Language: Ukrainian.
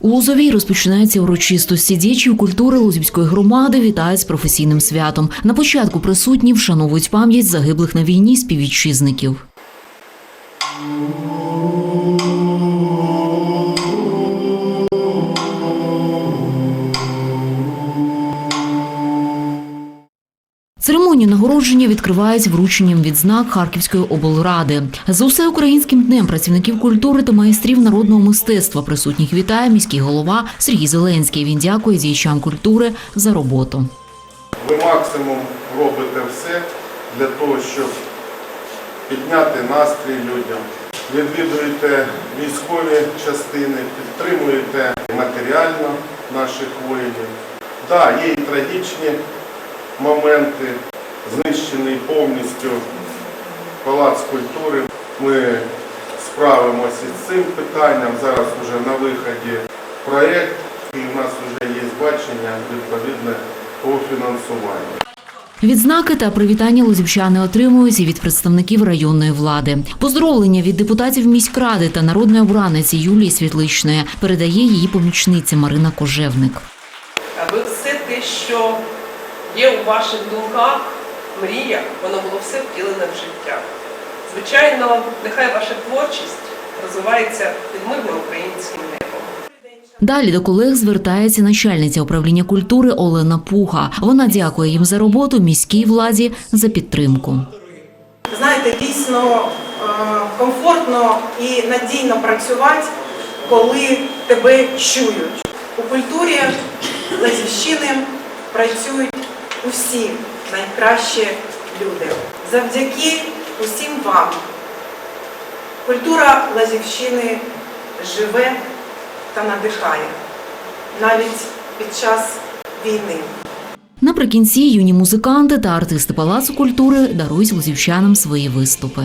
У Лозовій розпочинається урочистості. Діячів культури Лозівської громади вітають з професійним святом. На початку присутні вшановують пам'ять загиблих на війні співвітчизників. Церемонію нагородження відкривають врученням відзнак Харківської облради. За всеукраїнським днем працівників культури та майстрів народного мистецтва присутніх вітає міський голова Сергій Зеленський. Він дякує діячам культури за роботу. Ви максимум робите все для того, щоб підняти настрій людям. Відвідуєте військові частини, підтримуєте матеріально наших воїнів. Так, є і трагічні моменти, знищений повністю палац культури. Ми справимося з цим питанням. Зараз вже на виході проєкт, і в нас вже є бачення відповідне по фінансуванню. Відзнаки та привітання лозівчани отримують і від представників районної влади. Поздоровлення від депутатів міськради та народної обраниці Юлії Світличної передає її помічниця Марина Кожевник. аби все те, що є у ваших думках, мріях, воно було все втілене в життя. Звичайно, нехай ваша творчість розвивається під мирним українським небом. Далі до колег звертається начальниця управління культури Олена Пуха. Вона дякує їм за роботу міській владі за підтримку. знаєте, дійсно е, комфортно і надійно працювати, коли тебе чують. У культурі Лазівщини працюють усі найкращі люди. Завдяки усім вам культура Лазівщини живе та надихає навіть під час війни. Наприкінці юні музиканти та артисти Палацу культури дарують лазівчанам свої виступи.